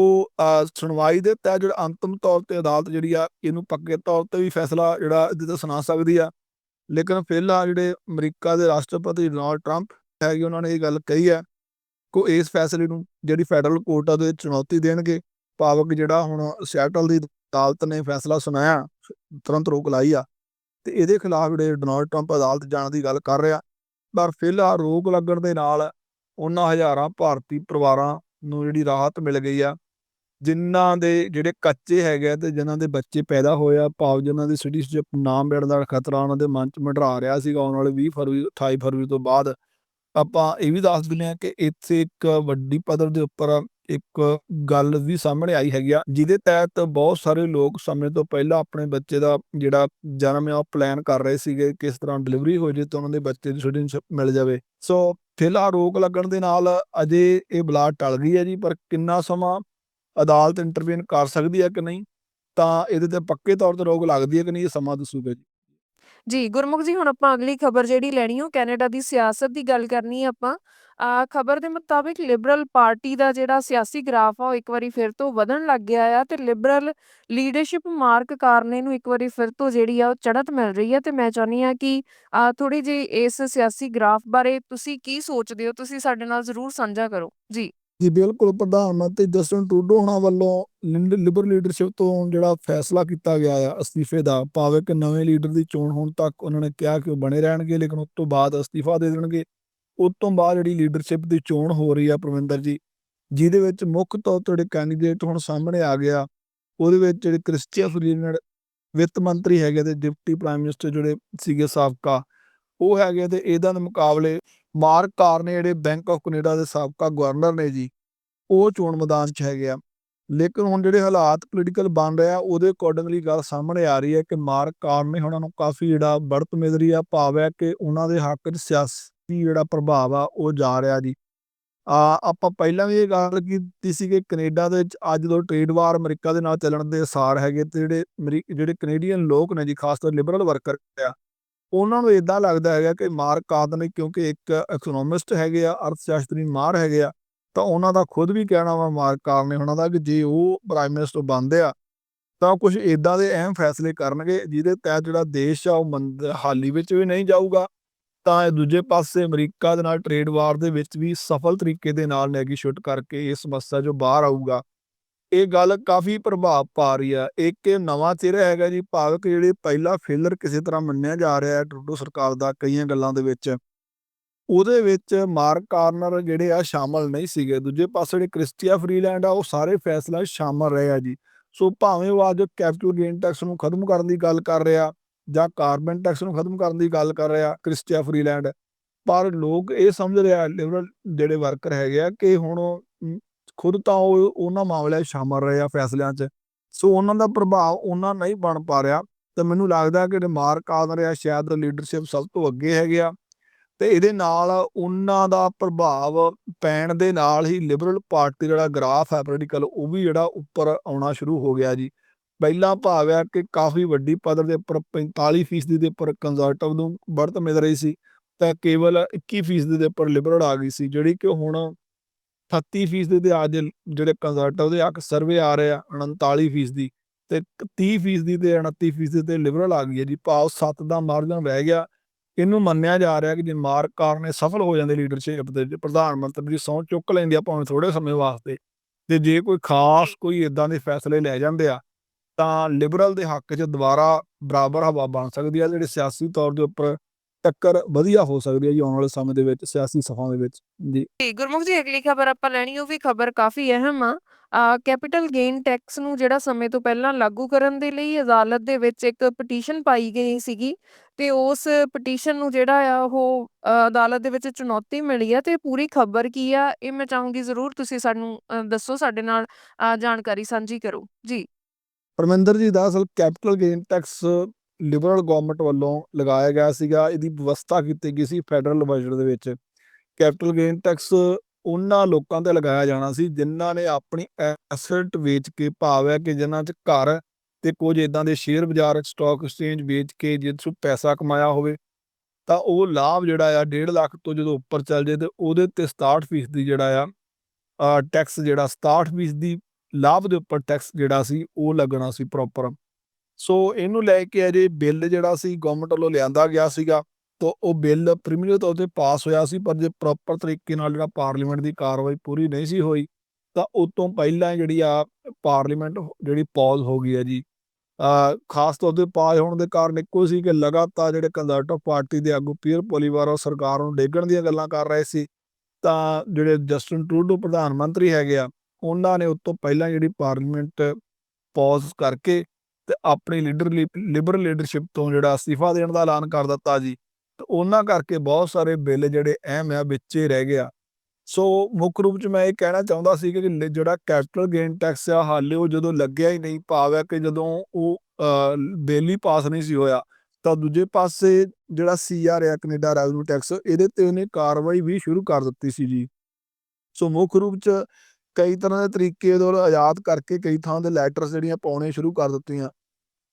S2: ਸੁਣਵਾਈ ਦੇ ਤਹਿਤ ਜਿਹੜਾ ਅੰਤਮ ਤੌਰ ਤੇ ਅਦਾਲਤ ਜਿਹੜੀ ਆ, ਇਹਨੂੰ ਪੱਕੇ ਤੌਰ ਤੇ ਵੀ ਫੈਸਲਾ ਜਿਹੜਾ ਇਹਦੇ ਤੇ ਸੁਣਾ ਸਕਦੀ ਆ। ਲੇਕਿਨ ਫਿਲਹਾਲ ਜਿਹੜੇ ਅਮਰੀਕਾ ਦੇ ਰਾਸ਼ਟਰਪਤੀ ਡੋਨਾਲਡ ਟਰੰਪ ਹੈਗੇ, ਉਹਨਾਂ ਨੇ ਇਹ ਗੱਲ ਕਹੀ ਹੈ ਕੋ ਇਸ ਫੈਸਲੇ ਨੂੰ ਜਿਹੜੀ ਫੈਡਰਲ ਕੋਰਟ ਆ, ਉਹਦੇ ਚੁਣੌਤੀ ਦੇਣਗੇ। ਭਾਵਕ ਜਿਹੜਾ ਹੁਣ ਸੈਟਲ ਦੀ ਅਦਾਲਤ ਨੇ ਫੈਸਲਾ ਸੁਣਾਇਆ, ਤੁਰੰਤ ਰੋਕ ਲਾਈ ਆ। ਤੇ ਇਹਦੇ ਖਿਲਾਫ ਜਿਹੜੇ ਡੋਨਾਲਡ ਟਰੰਪ ਅਦਾਲਤ ਜਾਣ ਦੀ ਗੱਲ ਕਰ ਰਿਹਾ, ਪਰ ਫਿਲਹਾਲ ਰੋਕ ਲੱਗਣ ਦੇ ਨਾਲ ਉਹਨਾਂ ਹਜ਼ਾਰਾਂ ਭਾਰਤੀ ਪਰਿਵਾਰਾਂ ਨੂੰ ਜਿਹੜੀ ਰਾਹਤ ਮਿਲ ਗਈ ਆ ਜਿਨ੍ਹਾਂ ਦੇ ਜਿਹੜੇ ਕੱਚੇ ਹੈਗੇ ਆ ਤੇ ਜਿਨ੍ਹਾਂ ਦੇ ਬੱਚੇ ਪੈਦਾ ਹੋਏ ਆ, ਭਾਵ ਜਿਨ੍ਹਾਂ ਦੀ ਸਿਟੀਜ਼ਨਸ਼ਿਪ ਨਾਮ ਮਿਲਣ ਦਾ ਖਤਰਾ ਉਹਨਾਂ ਦੇ ਮਨ ਚ ਮੰਡਰਾ ਰਿਹਾ ਸੀਗਾ ਆਉਣ ਵਾਲੇ 20 ਫਰਵਰੀ 28 ਫਰਵਰੀ ਤੋਂ ਬਾਅਦ ਆਪਾਂ ਇਹ ਵੀ ਦੱਸ ਦਿੰਦੇ ਹਾਂ ਕਿ ਇੱਥੇ ਇੱਕ ਵੱਡੀ ਪੱਧਰ ਦੇ ਉੱਪਰ ਇੱਕ ਗੱਲ ਵੀ ਸਾਹਮਣੇ ਆਈ ਹੈਗੀ ਆ, ਜਿਹਦੇ ਤਹਿਤ ਬਹੁਤ ਸਾਰੇ ਲੋਕ ਸਮੇਂ ਤੋਂ ਪਹਿਲਾਂ ਆਪਣੇ ਬੱਚੇ ਦਾ ਜਿਹੜਾ ਜਨਮ ਹੈ ਪਲਾਨ ਕਰ ਰਹੇ ਸੀਗੇ, ਕਿਸ ਤਰ੍ਹਾਂ ਡਿਲੀਵਰੀ ਹੋ ਜੇ ਤਾਂ ਉਹਨਾਂ ਦੇ ਬੱਚੇ ਦੀ ਸਿਟੀਜ਼ਨਸ਼ਿਪ ਮਿਲ ਜਾਵੇ। ਸੋ ਫਿਲਹਾਲ ਰੋਕ ਲੱਗਣ ਦੇ ਨਾਲ ਅਜੇ ਇਹ ਬਲਾਟ ਟਲ ਗਈ ਹੈ ਜੀ, ਪਰ ਕਿੰਨਾ ਸਮਾਂ ਅਦਾਲਤ ਇੰਟਰਵੀਨ ਕਰ ਸਕਦੀ ਹੈ ਕਿ ਨਹੀਂ, ਤਾਂ ਇਹਦੇ ਤੇ ਪੱਕੇ ਤੌਰ ਤੇ ਰੋਕ ਲੱਗਦੀ ਹੈ ਕਿ ਨਹੀਂ, ਇਹ ਸਮਾਂ ਦੱਸੂਗਾ ਜੀ।
S1: ਜੀ, ਗੁਰਮੁਖ ਜੀ, ਹੁਣ ਆਪਾਂ ਅਗਲੀ ਖਬਰ ਜਿਹੜੀ ਲੈਣੀ, ਉਹ ਕੈਨੇਡਾ ਦੀ ਸਿਆਸਤ ਦੀ ਗੱਲ ਕਰਨੀ ਹੈ ਆਪਾਂ। ਖਬਰ ਦੇ ਮੁਤਾਬਿਕ ਲਿਬਰਲ ਪਾਰਟੀ ਦਾ ਜਿਹੜਾ ਸਿਆਸੀ ਗ੍ਰਾਫ ਆ, ਉਹ ਇੱਕ ਵਾਰੀ ਫਿਰ ਤੋਂ ਵਧਣ ਲੱਗ ਗਿਆ ਆ ਤੇ ਲਿਬਰਲ ਲੀਡਰਸ਼ਿਪ ਮਾਰਕ ਕਾਰਨੇ ਨੂੰ ਇੱਕ ਵਾਰੀ ਫਿਰ ਤੋਂ ਜਿਹੜੀ ਆ, ਉਹ ਚੜ੍ਹਤ ਮਿਲ ਰਹੀ ਹੈ ਤੇ ਮੈਂ ਚਾਹੁੰਦੀ ਆ ਕਿ ਥੋੜੀ ਜਿਹੀ ਇਸ ਸਿਆਸੀ ਗ੍ਰਾਫ ਬਾਰੇ ਤੁਸੀਂ ਕੀ ਸੋਚਦੇ ਹੋ? ਤੁਸੀਂ ਸਾਡੇ ਨਾਲ ਜ਼ਰੂਰ ਸਾਂਝਾ ਕਰੋ। ਜੀ।
S2: ਜੀ, ਬਿਲਕੁਲ ਪ੍ਰਧਾਨ ਮੰਤਰੀ ਜਸਟਨ ਟਰੂਡੋ ਹੋਣਾ ਵੱਲੋਂ ਲਿੰਡ- ਲੀਡਰਸ਼ਿਪ ਤੋਂ ਜਿਹੜਾ ਫੈਸਲਾ ਕੀਤਾ ਗਿਆ ਆ ਅਸਤੀਫੇ ਦਾ, ਭਾਵੇਂ ਕਿ ਨਵੇਂ ਲੀਡਰ ਦੀ ਚੋਣ ਹੋਣ ਤੱਕ ਉਹਨਾਂ ਨੇ ਕਿਹਾ ਕਿ ਉਹ ਬਣੇ ਰਹਿਣਗੇ, ਲੇਕਿਨ ਉਸ ਤੋਂ ਬਾਅਦ ਅਸਤੀਫਾ ਦੇ ਦੇਣਗੇ। ਉਸ ਤੋਂ ਬਾਅਦ ਜਿਹੜੀ ਲੀਡਰਸ਼ਿਪ ਦੀ ਚੋਣ ਹੋ ਰਹੀ ਆ ਪ੍ਰਵਿੰਦਰ ਜੀ, ਜਿਹਦੇ ਵਿੱਚ ਮੁੱਖ ਤੌਰ ਤੇ ਜਿਹੜੇ ਕੈਂਡੀਡੇਟ ਹੁਣ ਸਾਹਮਣੇ ਆ ਗਿਆ ਉਹਦੇ ਵਿੱਚ ਜਿਹੜੇ ਕ੍ਰਿਸਚੀਆ ਫਰੀਲੈਂਡ ਵਿੱਤ ਮੰਤਰੀ ਹੈਗੇ ਤੇ ਡਿਪਟੀ ਪ੍ਰਾਈਮ ਮਿਨਿਸਟਰ ਜਿਹੜੇ ਸੀਗੇ ਸਾਬਕਾ, ਉਹ ਹੈਗੇ ਤੇ ਇਹਦਾ ਦੇ ਮੁਕਾਬਲੇ ਮਾਰਕ ਕਾਰ ਨੇ ਜਿਹੜੇ ਬੈਂਕ ਆਫ ਕੈਨੇਡਾ ਦੇ ਸਾਬਕਾ ਗਵਰਨਰ ਨੇ ਜੀ, ਉਹ ਚੋਣ ਮੈਦਾਨ 'ਚ ਹੈਗੇ ਆ। ਲੇਕਿਨ ਹੁਣ ਜਿਹੜੇ ਹਾਲਾਤ ਪੋਲੀਟੀਕਲ ਬਣ ਰਿਹਾ ਉਹਦੇ ਅਕੋਰਡਿੰਗਲੀ ਗੱਲ ਸਾਹਮਣੇ ਆ ਰਹੀ ਹੈ ਕਿ ਮਾਰਕ ਕਾਰ ਨੇ ਉਹਨਾਂ ਨੂੰ ਕਾਫੀ ਜਿਹੜਾ ਬੜਤ ਮਿਲ ਆ, ਭਾਵ ਹੈ ਕਿ ਉਹਨਾਂ ਦੇ ਹੱਕ 'ਚ ਸਿਆਸੀ ਜਿਹੜਾ ਪ੍ਰਭਾਵ ਆ, ਉਹ ਜਾ ਰਿਹਾ ਜੀ। ਆ, ਆਪਾਂ ਪਹਿਲਾਂ ਵੀ ਇਹ ਗੱਲ ਕੀਤੀ ਸੀ ਕਿ ਕੈਨੇਡਾ ਦੇ ਵਿੱਚ ਅੱਜ ਜਦੋਂ ਟ੍ਰੇਡ ਵਾਰ ਅਮਰੀਕਾ ਦੇ ਨਾਲ ਚੱਲਣ ਦੇ ਸਾਰ ਹੈਗੇ ਤੇ ਜਿਹੜੇ ਅਮਰੀ- ਜਿਹੜੇ ਕੈਨੇਡੀਅਨ ਲੋਕ ਨੇ ਜੀ, ਖਾਸ ਤੌਰ ਲਿਬਰਲ ਵਰਕਰ ਆ, ਉਹਨਾਂ ਨੂੰ ਇਦਾਂ ਲੱਗਦਾ ਹੈਗਾ ਕਿ ਮਾਰਕ ਕਾਦਨ ਕਿਉਂਕਿ ਇੱਕ ਇਕਨੋਮਿਸਟ ਹੈਗੇ ਆ ਅਰਥ ਸ਼ਾਸਤਰੀ ਮਾਰ ਹੈਗੇ ਆ, ਤਾਂ ਉਹਨਾਂ ਦਾ ਖੁਦ ਵੀ ਕਹਿਣਾ ਵਾ ਮਾਰਕ ਕਾਰ ਨੇ ਉਹਨਾਂ ਦਾ ਕਿ ਜੇ ਉਹ ਪ੍ਰਾਈਮ ਮਿਨਿਸਟਰ ਬਣਦੇ ਆ, ਤਾਂ ਕੁਝ ਇਦਾਂ ਦੇ ਅਹਿਮ ਫੈਸਲੇ ਕਰਨਗੇ, ਜਿਹਦੇ ਤਹਿਤ ਜਿਹੜਾ ਦੇਸ਼ ਆ, ਉਹ ਮੰਦ, ਹਾਲੀ ਵਿੱਚ ਵੀ ਨਹੀਂ ਜਾਊਗਾ। ਤਾਂ ਦੂਜੇ ਪਾਸੇ ਅਮਰੀਕਾ ਦੇ ਨਾਲ ਟ੍ਰੇਡ ਵਾਰ ਦੇ ਵਿੱਚ ਵੀ ਸਫਲ ਤਰੀਕੇ ਦੇ ਨਾਲ ਨੈਗੋਸ਼ੀਏਟ ਕਰਕੇ ਇਹ ਸਮੱਸਿਆ ਜੋ ਬਾਹਰ ਆਊਗਾ, ਇਹ ਗੱਲ ਕਾਫੀ ਪ੍ਰਭਾਵ ਪਾ ਰਹੀ ਆ। ਇੱਕ ਇਹ ਨਵਾਂ ਚਿਹਰਾ ਹੈਗਾ ਜੀ, ਭਾਵਕ ਜਿਹੜੇ ਪਹਿਲਾ ਫੇਲਰ ਕਿਸੇ ਤਰ੍ਹਾਂ ਮੰਨਿਆ ਜਾ ਰਿਹਾ ਹੈ ਟਰੂਡੋ ਸਰਕਾਰ ਦਾ ਕਈਆਂ ਗੱਲਾਂ ਦੇ ਵਿੱਚ। ਉਹਦੇ ਵਿੱਚ ਮਾਰਕ ਕਾਰਨਰ ਜਿਹੜੇ ਆ ਸ਼ਾਮਲ ਨਹੀਂ ਸੀਗੇ। ਦੂਜੇ ਪਾਸੇ ਜਿਹੜੇ ਕ੍ਰਿਸਟੀਆ ਫਰੀਲੈਂਡ ਆ, ਉਹ ਸਾਰੇ ਫੈਸਲਾ ਸ਼ਾਮਲ ਰਹੇ ਆ ਜੀ। ਸੋ ਭਾਵੇਂ ਉਹ ਅੱਜ ਕੈਪੀਟਲ ਗੇਨ ਟੈਕਸ ਨੂੰ ਖਤਮ ਕਰਨ ਦੀ ਗੱਲ ਕਰ ਰਿਹਾ ਜਾਂ ਕਾਰਬਨ ਟੈਕਸ ਨੂੰ ਖਤਮ ਕਰਨ ਦੀ ਗੱਲ ਕਰ ਰਿਹਾ ਕ੍ਰਿਸਟੀਆ ਫਰੀਲੈਂਡ, ਪਰ ਲੋਕ ਇਹ ਸਮਝ ਰਿਹਾ ਲਿਬਰਲ ਜਿਹੜੇ ਵਰਕਰ ਹੈਗੇ ਆ ਕਿ ਹੁਣ ਖੁਦ ਤਾਂ ਉਹ, ਉਹਨਾਂ ਮਾਮਲਿਆਂ 'ਚ ਸ਼ਾਮਲ ਰਹੇ ਆ ਫੈਸਲਿਆਂ 'ਚ। ਸੋ ਉਹਨਾਂ ਦਾ ਪ੍ਰਭਾਵ ਉਹਨਾਂ ਨਹੀਂ ਬਣ ਪਾ ਰਿਹਾ ਤੇ ਮੈਨੂੰ ਲੱਗਦਾ ਕਿ ਰਿਮਾਰਕ ਆ ਰਿਹਾ ਸ਼ਾਇਦ ਲੀਡਰਸ਼ਿਪ ਸਭ ਤੋਂ ਅੱਗੇ ਹੈਗੇ ਆ। ਤੇ ਇਹਦੇ ਨਾਲ ਉਹਨਾਂ ਦਾ ਪ੍ਰਭਾਵ ਪੈਣ ਦੇ ਨਾਲ ਹੀ ਲਿਬਰਲ ਪਾਰਟੀ ਜਿਹੜਾ ਗ੍ਰਾਫ ਹੈ ਪੋਲੀਟੀਕਲ ਉਹ ਵੀ ਜਿਹੜਾ ਉੱਪਰ ਆਉਣਾ ਸ਼ੁਰੂ ਹੋ ਗਿਆ ਜੀ। ਪਹਿਲਾ ਭਾਵ ਹੈ ਕਿ ਕਾਫੀ ਵੱਡੀ ਪੱਧਰ ਦੇ ਉੱਪਰ 45% ਦੇ ਉੱਪਰ ਕੰਜ਼ਰਵੇਟਿਵ ਨੂੰ ਵਰਤ ਮਿਲ ਰਹੀ ਸੀ, ਤਾਂ ਕੇਵਲ 21% ਦੇ ਉੱਪਰ ਲਿਬਰਲ ਆ ਗਈ ਸੀ, ਜਿਹੜੀ ਕਿ ਹੁਣ 38% ਦੇ ਅੱਜ ਜਿਹੜੇ ਕੰਜ਼ਰਵੇਟਿਵ ਦੇ ਆਕ ਸਰਵੇ ਆ ਰਹੇ ਆ 39 ਫੀਸਦੀ ਦੀ ਤੇ 30% ਦੇ 29% ਤੇ ਲਿਬਰਲ ਆ ਗਈ ਹੈ ਜੀ, ਭਾਵ 7 ਦਾ ਮਾਰਜਨ ਰਹਿ ਗਿਆ। ਇਹਨੂੰ ਮੰਨਿਆ ਜਾ ਰਿਹਾ ਕਿ ਜੇ ਮਾਰਕਾਰ ਨੇ ਸਫਲ ਹੋ ਜਾਂਦੇ ਲੀਡਰਸ਼ਿਪ ਦੇ ਪ੍ਰਧਾਨ ਮੰਤਰੀ ਦੀ ਸਹੁੰ ਚੁੱਕ ਲੈਂਦੇ ਆ ਭਾਵੇਂ ਥੋੜੇ ਸਮੇਂ ਵਾਸਤੇ, ਤੇ ਜੇ ਕੋਈ ਖਾਸ ਕੋਈ ਇਦਾਂ ਦੇ ਫੈਸਲੇ ਲੈ ਜਾਂਦੇ ਆ ਤਾਂ ਲਿਬਰਲ ਦੇ ਹੱਕ 'ਚ ਦੁਬਾਰਾ ਬਰਾਬਰ ਹਵਾ ਬਣ ਸਕਦੀ ਆ, ਜਿਹੜੇ ਸਿਆਸੀ ਤੌਰ ਦੇ ਉੱਪਰ ਟੱਕਰ ਵਧੀਆ ਹੋ ਸਕਦੀ ਹੈ ਜੀ ਆਉਣ ਵਾਲੇ ਸਮੇਂ ਦੇ ਵਿੱਚ, ਸਿਆਸੀ ਸਭਾ ਦੇ ਵਿੱਚ, ਜੀ।
S1: ਗੁਰਮੁਖ ਜੀ, ਅਗਲੀ ਖਬਰ ਆਪਾਂ ਲੈਣੀ, ਉਹ ਵੀ ਖਬਰ ਕਾਫੀ ਅਹਿਮ ਆ। ਕੈਪੀਟਲ ਗੇਨ ਟੈਕਸ ਨੂੰ ਜਿਹੜਾ ਸਮੇਂ ਤੋਂ ਪਹਿਲਾਂ ਲਾਗੂ ਕਰਨ ਦੇ ਲਈ ਅਦਾਲਤ ਦੇ ਵਿੱਚ ਇੱਕ ਪਟੀਸ਼ਨ ਪਾਈ ਗਈ ਸੀਗੀ ਤੇ ਉਸ ਪਟੀਸ਼ਨ ਨੂੰ ਜਿਹੜਾ ਆ, ਉਹ ਅਦਾਲਤ ਦੇ ਵਿੱਚ ਚੁਣੌਤੀ ਮਿਲੀ ਆ ਤੇ ਪੂਰੀ ਖਬਰ ਕੀ ਆ, ਇਹ ਮੈਂ ਚਾਹੂੰਗੀ ਜ਼ਰੂਰ ਤੁਸੀਂ ਸਾਨੂੰ ਦੱਸੋ, ਸਾਡੇ ਨਾਲ ਜਾਣਕਾਰੀ ਸਾਂਝੀ ਕਰੋ। ਜੀ।
S2: ਪਰਮਿੰਦਰ ਜੀ ਦਾ ਅਸਲ capital gain tax liberal government ਵੱਲੋਂ ਲਗਾਇਆ ਗਿਆ ਸੀਗਾ। ਇਹਦੀ ਵਿਵਸਥਾ ਕੀਤੀ ਗਈ ਸੀ ਫੈਡਰਲ ਬਜਟ ਦੇ ਵਿੱਚ। ਕੈਪੀਟਲ ਗੇਨ ਟੈਕਸ ਉਹਨਾਂ ਲੋਕਾਂ ਤੇ ਲਗਾਇਆ ਜਾਣਾ ਸੀ ਜਿਨ੍ਹਾਂ ਨੇ ਆਪਣੀ ਐਸੈਟ ਵੇਚ ਕੇ ਭਾਵ ਹੈ ਕਿ ਜਿਨ੍ਹਾਂ 'ਚ ਘਰ ਤੇ ਕੁਝ ਇਦਾਂ ਦੇ ਸ਼ੇਅਰ ਬਾਜ਼ਾਰ ਸਟਾਕ ਐਕਸਚੇਂਜ ਵੇਚ ਕੇ ਜਿੱਥੋਂ ਪੈਸਾ ਕਮਾਇਆ ਹੋਵੇ, ਤਾਂ ਉਹ ਲਾਭ ਜਿਹੜਾ ਆ 1.5 ਲੱਖ ਤੋਂ ਜਦੋਂ ਉੱਪਰ ਚੱਲ ਜੇ ਤੇ ਉਹਦੇ ਤੇ 67% ਜਿਹੜਾ ਆ ਟੈਕਸ ਜਿਹੜਾ 67% ਦੀ ਲਾਭ ਦੇ ਉੱਪਰ ਟੈਕਸ ਜਿਹੜਾ ਸੀ, ਉਹ ਲੱਗਣਾ ਸੀ ਪ੍ਰੋਪਰ ਸੋ ਇਹਨੂੰ ਲੈ ਕੇ ਅਜੇ ਬਿੱਲ ਜਿਹੜਾ ਸੀ ਗਵਰਨਮੈਂਟ ਵੱਲੋਂ ਲਿਆਂਦਾ ਗਿਆ ਸੀਗਾ। ਤਾਂ ਉਹ ਬਿੱਲ ਪ੍ਰੀਮੀਅਰ ਤੌਰ ਤੇ ਪਾਸ ਹੋਇਆ ਸੀ, ਪਰ ਜੇ ਪ੍ਰੋਪਰ ਤਰੀਕੇ ਨਾਲ ਜਿਹੜਾ ਪਾਰਲੀਮੈਂਟ ਦੀ ਕਾਰਵਾਈ ਪੂਰੀ ਨਹੀਂ ਸੀ ਹੋਈ, ਤਾਂ ਉਸ ਤੋਂ ਪਹਿਲਾਂ ਜਿਹੜੀ ਆ ਪਾਰਲੀਮੈਂਟ ਜਿਹੜੀ ਪੌਜ਼ ਹੋ ਗਈ ਹੈ ਜੀ। ਖਾਸ ਤੌਰ ਤੇ ਪਾਜ਼ ਹੋਣ ਦੇ ਕਾਰਨ ਇੱਕੋ ਸੀ ਕਿ ਲਗਾਤਾਰ ਜਿਹੜੇ ਕੰਜ਼ਰਵੇਟਿਵ ਪਾਰਟੀ ਦੇ ਆਗੂ ਪੀਅਰ ਪੋਲੀਵਾਰੋ ਸਰਕਾਰ ਨੂੰ ਡੇਗਣ ਦੀਆਂ ਗੱਲਾਂ ਕਰ ਰਹੇ ਸੀ, ਤਾਂ ਜਿਹੜੇ ਜਸਟਿਨ ਟਰੂਡੋ ਪ੍ਰਧਾਨ ਮੰਤਰੀ ਹੈਗੇ ਆ ਉਹਨਾਂ ਨੇ ਉਸ ਤੋਂ ਪਹਿਲਾਂ ਜਿਹੜੀ ਪਾਰਲੀਮੈਂਟ ਪੌਜ਼ ਕਰਕੇ ਤੇ ਆਪਣੀ ਲੀਡਰ ਲਿਬਰਲ ਲੀਡਰਸ਼ਿਪ ਤੋਂ ਜਿਹੜਾ ਅਸਤੀਫਾ ਦੇਣ ਦਾ ਐਲਾਨ ਕਰ ਦਿੱਤਾ ਜੀ ਤੇ ਉਹਨਾਂ ਕਰਕੇ ਬਹੁਤ ਸਾਰੇ ਬਿੱਲ ਜਿਹੜੇ ਅਹਿਮ ਆ ਵਿੱਚੇ ਰਹਿ ਗਿਆ। ਸੋ ਮੁੱਖ ਰੂਪ ਚ ਮੈਂ ਇਹ ਕਹਿਣਾ ਚਾਹੁੰਦਾ ਸੀ ਕਿ ਲ- ਜਿਹੜਾ ਕੈਪੀਟਲ ਗੇਨ ਟੈਕਸ ਆ ਹਾਲੇ ਉਹ ਜਦੋਂ ਲੱਗਿਆ ਹੀ ਨਹੀਂ ਭਾਵ ਹੈ ਕਿ ਜਦੋਂ ਉਹ ਅ, ਬਿੱਲ ਹੀ ਪਾਸ ਨਹੀਂ ਸੀ ਹੋਇਆ ਤਾਂ ਦੂਜੇ ਪਾਸੇ ਜਿਹੜਾ ਸੀਆਰ ਆ ਕੈਨੇਡਾ ਰੈਵਨਿਊ ਟੈਕਸ ਇਹਦੇ ਤੇ ਉਹਨੇ ਕਾਰਵਾਈ ਵੀ ਸ਼ੁਰੂ ਕਰ ਦਿੱਤੀ ਸੀ ਜੀ। ਸੋ ਮੁੱਖ ਰੂਪ ਚ ਕਈ ਤਰ੍ਹਾਂ ਦੇ ਤਰੀਕੇ ਉਹਦੇ ਆਜ਼ਾਦ ਕਰਕੇ ਕਈ ਥਾਂ ਦੇ ਲੈਟਰਸ ਜਿਹੜੀਆਂ ਪਾਉਣੇ ਸ਼ੁਰੂ ਕਰ ਦਿੱਤੀਆਂ।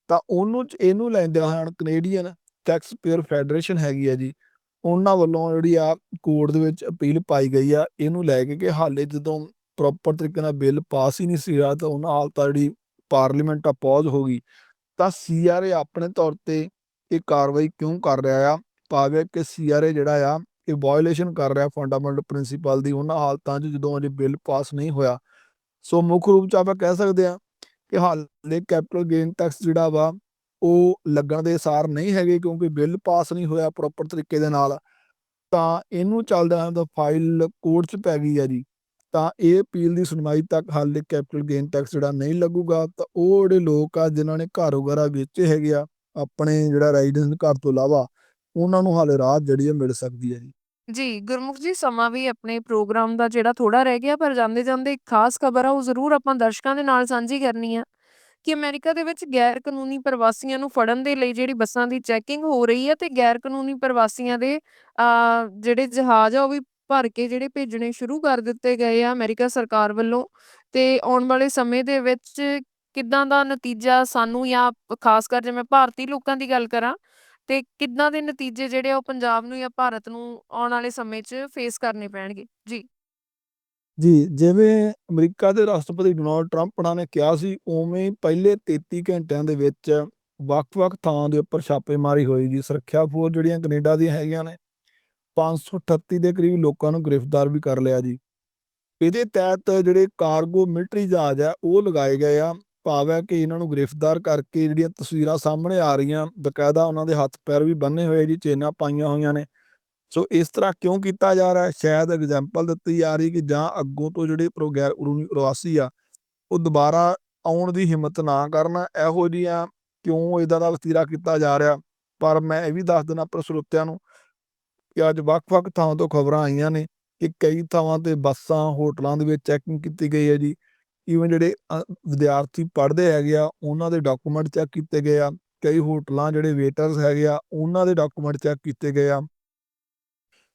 S2: ਤਾਂ ਉਹਨੂੰ ਇਹਨੂੰ ਲੈਂਦੇ ਹਨ ਕੈਨੇਡੀਅਨ ਟੈਕਸ ਪੇਅਰ ਫੈਡਰੇਸ਼ਨ ਹੈਗੀ ਆ ਜੀ, ਉਹਨਾਂ ਵੱਲੋਂ ਜਿਹੜੀ ਆ ਕੋਰਟ ਦੇ ਵਿੱਚ ਅਪੀਲ ਪਾਈ ਗਈ ਆ, ਇਹਨੂੰ ਲੈ ਕੇ ਕਿ ਹਾਲੇ ਜਦੋਂ ਪ੍ਰੋਪਰ ਤਰੀਕੇ ਨਾਲ ਬਿੱਲ ਪਾਸ ਹੀ ਨਹੀਂ ਸੀ ਰਿਹਾ ਤਾਂ ਉਹਨਾਂ ਹਾਲਤਾਂ ਜਿਹੜੀ ਪਾਰਲੀਮੈਂਟ ਆ ਪੌਜ਼ ਹੋ ਗਈ। ਤਾਂ ਸੀਆਰਏ ਆਪਣੇ ਤੌਰ ਤੇ ਇਹ ਕਾਰਵਾਈ ਕਿਉਂ ਕਰ ਰਿਹਾ ਆ? ਭਾਵੇਂ ਕਿ ਸੀਆਰਏ ਜਿਹੜਾ ਆ ਇਹ ਵਾਇਓਲੇਸ਼ਨ ਕਰ ਰਿਹਾ ਫੰਡਾਮੈਂਟਲ ਪ੍ਰਿੰਸੀਪਲ ਦੀ ਉਹਨਾਂ ਹਾਲਤਾਂ 'ਚ ਜਦੋਂ ਅਜੇ ਬਿੱਲ ਪਾਸ ਨਹੀਂ ਹੋਇਆ। ਸੋ ਮੁੱਖ ਰੂਪ 'ਚ ਆਪਾਂ ਕਹਿ ਸਕਦੇ ਆ ਕਿ ਹਾਲੇ ਕੈਪੀਟਲ ਗੇਨ ਟੈਕਸ ਜਿਹੜਾ ਵਾ, ਉਹ ਲੱਗਣ ਦੇ ਸਾਰ ਨਹੀਂ ਹੈਗੇ ਕਿਉਂਕਿ ਬਿੱਲ ਪਾਸ ਨਹੀਂ ਹੋਇਆ ਪ੍ਰੋਪਰ ਤਰੀਕੇ ਦੇ ਨਾਲ। ਤਾਂ ਇਹਨੂੰ ਚੱਲਦਾ ਤਾਂ ਫਾਈਲ ਕੋਰਟ 'ਚ ਪੈ ਗਈ ਆ ਜੀ। ਤਾਂ ਇਹ ਅਪੀਲ ਦੀ ਸੁਣਵਾਈ ਤੱਕ ਹਾਲੇ ਕੈਪੀਟਲ ਗੇਨ ਟੈਕਸ ਜਿਹੜਾ ਨਹੀਂ ਲੱਗੂਗਾ। ਤਾਂ ਉਹ ਜਿਹੜੇ ਲੋਕ ਆ, ਜਿਨ੍ਹਾਂ ਨੇ ਘਰ ਵਗੈਰਾ ਵੇਚੇ ਹੈਗੇ ਆ, ਆਪਣੇ ਜਿਹੜਾ ਰੈਜ਼ੀਡੈਂਸ ਘਰ ਤੋਂ ਇਲਾਵਾ, ਉਹਨਾਂ ਨੂੰ ਹਾਲੇ ਰਾਹਤ ਜਿਹੜੀ ਆ ਮਿਲ ਸਕਦੀ ਹੈ ਜੀ।
S1: ਜੀ, ਗੁਰਮੁਖ ਜੀ, ਸਮਾਂ ਵੀ ਆਪਣੇ ਪ੍ਰੋਗਰਾਮ ਦਾ ਜਿਹੜਾ ਥੋੜਾ ਰਹਿ ਗਿਆ, ਪਰ ਜਾਂਦੇ ਜਾਂਦੇ ਇੱਕ ਖਾਸ ਖਬਰ ਆ, ਉਹ ਜ਼ਰੂਰ ਆਪਾਂ ਦਰਸ਼ਕਾਂ ਦੇ ਨਾਲ ਸਾਂਝੀ ਕਰਨੀ ਆ ਕਿ ਅਮਰੀਕਾ ਦੇ ਵਿੱਚ ਗੈਰ ਕਾਨੂੰਨੀ ਪ੍ਰਵਾਸੀਆਂ ਨੂੰ ਫੜਨ ਦੇ ਲਈ ਜਿਹੜੀ ਬੱਸਾਂ ਦੀ ਚੈਕਿੰਗ ਹੋ ਰਹੀ ਹੈ ਤੇ ਗੈਰ ਕਾਨੂੰਨੀ ਪ੍ਰਵਾਸੀਆਂ ਦੇ ਆ ਜਿਹੜੇ ਜਹਾਜ਼ ਆ, ਉਹ ਵੀ ਭਰ ਕੇ ਜਿਹੜੇ ਭੇਜਣੇ ਸ਼ੁਰੂ ਕਰ ਦਿੱਤੇ ਗਏ ਆ ਅਮਰੀਕਾ ਸਰਕਾਰ ਵੱਲੋਂ ਤੇ ਆਉਣ ਵਾਲੇ ਸਮੇਂ ਦੇ ਵਿੱਚ ਕਿੱਦਾਂ ਦਾ ਨਤੀਜਾ ਸਾਨੂੰ ਜਾਂ ਖਾਸ ਕਰ ਜੇ ਮੈਂ ਭਾਰਤੀ ਲੋਕਾਂ ਦੀ ਗੱਲ ਕਰਾਂ ਤੇ ਕਿੱਦਾਂ ਦੇ ਨਤੀਜੇ ਜਿਹੜੇ ਆ ਉਹ ਪੰਜਾਬ ਨੂੰ ਜਾਂ ਭਾਰਤ ਨੂੰ ਆਉਣ ਵਾਲੇ ਸਮੇਂ 'ਚ ਫੇਸ ਕਰਨੇ ਪੈਣਗੇ? ਜੀ।
S2: ਜੀ, ਜਿਵੇਂ ਅਮਰੀਕਾ ਦੇ ਰਾਸ਼ਟਰਪਤੀ ਡੋਨਾਲਡ ਟਰੰਪ ਉਹਨਾਂ ਨੇ ਕਿਹਾ ਸੀ, ਉਵੇਂ ਪਹਿਲੇ 33 ਘੰਟਿਆਂ ਦੇ ਵਿੱਚ ਵੱਖ-ਵੱਖ ਥਾਂ ਦੇ ਉੱਪਰ ਛਾਪੇਮਾਰੀ ਹੋਈ ਜੀ। ਸੁਰੱਖਿਆ ਫੋਰਸ ਜਿਹੜੀਆਂ ਕੈਨੇਡਾ ਦੀਆਂ ਹੈਗੀਆਂ ਨੇ 538 ਦੇ ਕਰੀਬ ਲੋਕਾਂ ਨੂੰ ਗ੍ਰਿਫਤਾਰ ਵੀ ਕਰ ਲਿਆ ਜੀ। ਇਹਦੇ ਤਹਿਤ ਜਿਹੜੇ ਕਾਰਗੋ ਮਿਲਟਰੀ ਜਹਾਜ਼ ਆ, ਉਹ ਲਗਾਏ ਗਏ ਆ। ਭਾਵ ਹੈ ਕਿ ਇਹਨਾਂ ਨੂੰ ਗ੍ਰਿਫਤਾਰ ਕਰਕੇ ਜਿਹੜੀਆਂ ਤਸਵੀਰਾਂ ਸਾਹਮਣੇ ਆ ਰਹੀਆਂ, ਬਕਾਇਦਾ ਉਹਨਾਂ ਦੇ ਹੱਥ ਪੈਰ ਵੀ ਬੰਨੇ ਹੋਏ ਜੀ ਚੇਨਾਂ ਪਾਈਆਂ ਹੋਈਆਂ ਨੇ। ਸੋ ਇਸ ਤਰ੍ਹਾਂ ਕਿਉਂ ਕੀਤਾ ਜਾ ਰਿਹਾ ਹੈ? ਸ਼ਾਇਦ ਐਗਜ਼ਾਮਪਲ ਦਿੱਤੀ ਜਾ ਰਹੀ ਕਿ ਜਾਂ ਅੱਗੋਂ ਤੋਂ ਜਿਹੜੇ ਪ੍ਰੋ ਗੈਰ ਪ੍ਰਵਾਸੀ ਆ, ਉਹ ਦੁਬਾਰਾ ਆਉਣ ਦੀ ਹਿੰਮਤ ਨਾ ਕਰਨ। ਇਹੋ ਜਿਹੀਆਂ ਕਿਉਂ ਇਦਾਂ ਦਾ ਵਤੀਰਾ ਕੀਤਾ ਜਾ ਰਿਹਾ? ਪਰ ਮੈਂ ਇਹ ਵੀ ਦੱਸ ਦੇਣਾ ਪਰ ਸਰੋਤਿਆਂ ਨੂੰ ਕਿ ਅੱਜ ਵੱਖ-ਵੱਖ ਥਾਵਾਂ ਤੋਂ ਖਬਰਾਂ ਆਈਆਂ ਨੇ ਕਿ ਕਈ ਥਾਵਾਂ ਤੇ ਬੱਸਾਂ, ਹੋਟਲਾਂ ਦੇ ਵਿੱਚ ਚੈਕਿੰਗ ਕੀਤੀ ਗਈ ਹੈ ਜੀ। ਈਵਨ ਜਿਹੜੇ ਵਿਦਿਆਰਥੀ ਪੜ੍ਹਦੇ ਹੈਗੇ ਆ, ਉਹਨਾਂ ਦੇ ਡਾਕੂਮੈਂਟ ਚੈੱਕ ਕੀਤੇ ਗਏ ਆ। ਕਈ ਹੋਟਲਾਂ ਜਿਹੜੇ ਵੇਟਰਸ ਹੈਗੇ ਆ, ਉਹਨਾਂ ਦੇ ਡਾਕੂਮੈਂਟ ਚੈੱਕ ਕੀਤੇ ਗਏ ਆ।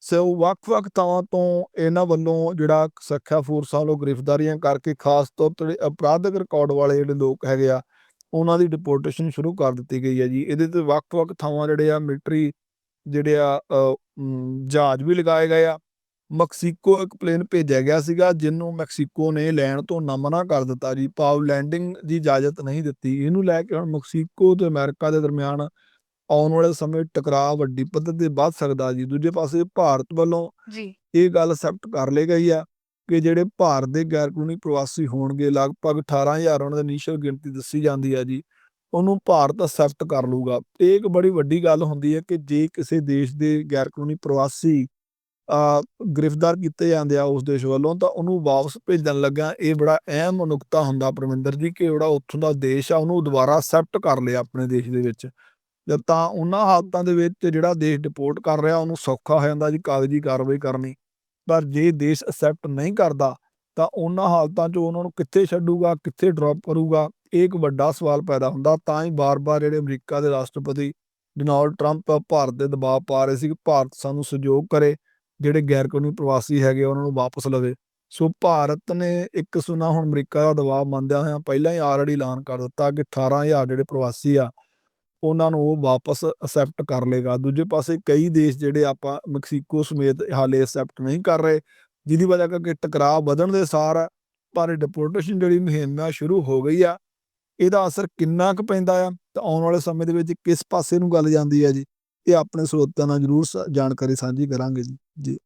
S2: ਸੋ ਵੱਖ-ਵੱਖ ਥਾਵਾਂ ਤੋਂ ਇਹਨਾਂ ਵੱਲੋਂ ਜਿਹੜਾ ਸੁਰੱਖਿਆ ਫੋਰਸਾਂ ਵੱਲੋਂ ਗ੍ਰਿਫਤਾਰੀਆਂ ਕਰਕੇ ਖਾਸ ਤੌਰ ਤੇ ਜਿਹੜੇ ਅਪਰਾਧਿਕ ਰਿਕਾਰਡ ਵਾਲੇ ਜਿਹੜੇ ਲੋਕ ਹੈਗੇ ਆ, ਉਹਨਾਂ ਦੀ ਡਿਪੋਰਟੇਸ਼ਨ ਸ਼ੁਰੂ ਕਰ ਦਿੱਤੀ ਗਈ ਹੈ ਜੀ। ਇਹਦੇ ਤੇ ਵੱਖ-ਵੱਖ ਥਾਵਾਂ ਜਿਹੜੇ ਆ ਮਿਲਟਰੀ ਜਿਹੜੇ ਆ ਜਹਾਜ਼ ਵੀ ਲਗਾਏ ਗਏ ਆ। ਮੈਕਸੀਕੋ ਇੱਕ ਪਲੇਨ ਭੇਜਿਆ ਗਿਆ ਸੀਗਾ ਜਿਹਨੂੰ ਮੈਕਸੀਕੋ ਨੇ ਲੈਣ ਤੋਂ ਨਾ ਮਨਾ ਕਰ ਦਿੱਤਾ ਜੀ। ਭਾਵ ਲੈਂਡਿੰਗ ਦੀ ਇਜਾਜ਼ਤ ਨਹੀਂ ਦਿੱਤੀ। ਇਹਨੂੰ ਲੈ ਕੇ ਹੁਣ ਮੈਕਸੀਕੋ ਤੇ ਅਮਰੀਕਾ ਦੇ ਦਰਮਿਆਨ ਆਉਣ ਵਾਲੇ ਸਮੇਂ ਟਕਰਾਅ ਵੱਡੀ ਪੱਧਰ ਤੇ ਵੱਧ ਸਕਦਾ ਜੀ। ਦੂਜੇ ਪਾਸੇ ਭਾਰਤ ਵੱਲੋਂ
S1: ਜੀ।
S2: ਇਹ ਗੱਲ ਐਕਸੈਪਟ ਕਰ ਲਈ ਗਈ ਆ ਕਿ ਜਿਹੜੇ ਭਾਰਤ ਦੇ ਗੈਰ ਕਾਨੂੰਨੀ ਪ੍ਰਵਾਸੀ ਹੋਣਗੇ ਲਗਭਗ 18000 ਉਹਨਾਂ ਦੀ ਇਨੀਸ਼ੀਅਲ ਗਿਣਤੀ ਦੱਸੀ ਜਾਂਦੀ ਆ ਜੀ ਉਹਨੂੰ ਭਾਰਤ ਅਸੈਪਟ ਕਰ ਲੂਗਾ ਇਹ ਇੱਕ ਬੜੀ ਵੱਡੀ ਗੱਲ ਹੁੰਦੀ ਹੈ ਕਿ ਜੇ ਕਿਸੇ ਦੇਸ਼ ਦੇ ਗੈਰ ਕਾਨੂੰਨੀ ਪ੍ਰਵਾਸੀ ਗ੍ਰਿਫਤਾਰ ਕੀਤੇ ਜਾਂਦੇ ਆ ਉਸ ਦੇਸ਼ ਵੱਲੋਂ, ਤਾਂ ਉਹਨੂੰ ਵਾਪਸ ਭੇਜਣ ਲੱਗਾ ਇਹ ਬੜਾ ਅਹਿਮ ਨੁਕਤਾ ਹੁੰਦਾ ਪਰਮਿੰਦਰ ਜੀ ਕਿ ਜਿਹੜਾ ਉੱਥੋਂ ਦਾ ਦੇਸ਼ ਆ ਉਹਨੂੰ ਦੁਬਾਰਾ ਅਸੈਪਟ ਕਰ ਲਿਆ ਆਪਣੇ ਦੇਸ਼ ਦੇ ਵਿੱਚ। ਜਦ ਤਾਂ ਉਹਨਾਂ ਹਾਲਤਾਂ ਦੇ ਵਿੱਚ ਜਿਹੜਾ ਦੇਸ਼ ਡਿਪੋਰਟ ਕਰ ਰਿਹਾ, ਉਹਨੂੰ ਸੌਖਾ ਹੋ ਜਾਂਦਾ ਜੀ ਕਾਗਜ਼ੀ ਕਾਰਵਾਈ ਕਰਨੀ। ਪਰ ਜੇ ਦੇਸ਼ ਅਸੈਪਟ ਨਹੀਂ ਕਰਦਾ, ਤਾਂ ਉਹਨਾਂ ਹਾਲਤਾਂ 'ਚ ਉਹਨਾਂ ਨੂੰ ਕਿੱਥੇ ਛੱਡੂਗਾ, ਕਿੱਥੇ ਡ੍ਰੌਪ ਕਰੂਗਾ, ਇਹ ਇੱਕ ਵੱਡਾ ਸਵਾਲ ਪੈਦਾ ਹੁੰਦਾ। ਤਾਂ ਹੀ ਬਾਰ-ਬਾਰ ਜਿਹੜੇ ਅਮਰੀਕਾ ਦੇ ਰਾਸ਼ਟਰਪਤੀ ਡੋਨਾਲਡ ਟਰੰਪ ਭਾਰਤ ਦੇ ਦਬਾਅ ਪਾ ਰਹੇ ਸੀ ਕਿ ਭਾਰਤ ਸਾਨੂੰ ਸਹਿਯੋਗ ਕਰੇ। ਜਿਹੜੇ ਗੈਰ ਕਾਨੂੰਨੀ ਪ੍ਰਵਾਸੀ ਹੈਗੇ ਉਹਨਾਂ ਨੂੰ ਵਾਪਸ ਲਵੇ। ਸੋ ਭਾਰਤ ਨੇ ਇੱਕ ਸੁਨਾ ਹੁਣ ਅਮਰੀਕਾ ਦਾ ਦਬਾਅ ਮੰਨਦਿਆਂ ਹੋਇਆ ਪਹਿਲਾਂ ਹੀ ਆਲਰੇਡੀ ਐਲਾਨ ਕਰ ਦਿੱਤਾ ਕਿ 18000 ਜਿਹੜੇ ਪ੍ਰਵਾਸੀ ਆ, ਉਹਨਾਂ ਨੂੰ ਉਹ ਵਾਪਸ ਅਸੈਪਟ ਕਰ ਲੇਗਾ ਦੂਜੇ ਪਾਸੇ ਕਈ ਦੇਸ਼ ਜਿਹੜੇ ਆਪਾਂ ਮੈਕਸੀਕੋ ਸਮੇਤ ਹਾਲੇ ਅਸੈਪਟ ਨਹੀਂ ਕਰ ਰਹੇ, ਜਿਹਦੀ ਵਜ੍ਹਾ ਕਰਕੇ ਟਕਰਾਅ ਵਧਣ ਦੇ ਸਾਰ ਹੈ ਪਰ ਡਿਪੋਰਟੇਸ਼ਨ ਜਿਹੜੀ ਮੁਹਿੰਮ ਆ ਸ਼ੁਰੂ ਹੋ ਗਈ ਆ, ਇਹਦਾ ਅਸਰ ਕਿੰਨਾ ਕੁ ਪੈਂਦਾ ਆ, ਤਾਂ ਆਉਣ ਵਾਲੇ ਸਮੇਂ ਦੇ ਵਿੱਚ ਕਿਸ ਪਾਸੇ ਨੂੰ ਗੱਲ ਜਾਂਦੀ ਹੈ ਜੀ, ਇਹ ਆਪਣੇ ਸਰੋਤਿਆਂ ਨਾਲ ਜਰੂਰ ਸ- ਜਾਣਕਾਰੀ ਸਾਂਝੀ ਕਰਾਂਗੇ ਜੀ। ਜੀ।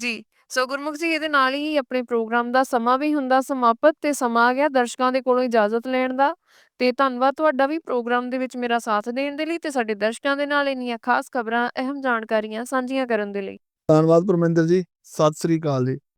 S1: ਜੀ ਸੋ ਗੁਰਮੁਖ ਜੀ ਇਹਦੇ ਨਾਲ ਹੀ ਆਪਣੇ ਪ੍ਰੋਗਰਾਮ ਦਾ ਸਮਾਂ ਵੀ ਹੁੰਦਾ ਸਮਾਪਤ ਤੇ ਸਮਾਂ ਆ ਗਿਆ ਦਰਸ਼ਕਾਂ ਦੇ ਕੋਲੋਂ ਇਜਾਜ਼ਤ ਲੈਣ ਦਾ। ਤੇ ਧੰਨਵਾਦ ਤੁਹਾਡਾ ਵੀ ਪ੍ਰੋਗਰਾਮ ਦੇ ਵਿੱਚ ਮੇਰਾ ਸਾਥ ਦੇਣ ਦੇ ਲਈ ਤੇ ਸਾਡੇ ਦਰਸ਼ਕਾਂ ਦੇ ਨਾਲ ਇੰਨੀਆਂ ਖਾਸ ਖਬਰਾਂ ਅਹਿਮ ਜਾਣਕਾਰੀਆਂ ਸਾਂਝੀਆਂ ਕਰਨ ਦੇ ਲਈ।
S2: ਧੰਨਵਾਦ ਪਰਮਿੰਦਰ ਜੀ ਸਤਿ ਸ੍ਰੀ ਅਕਾਲ ਜੀ।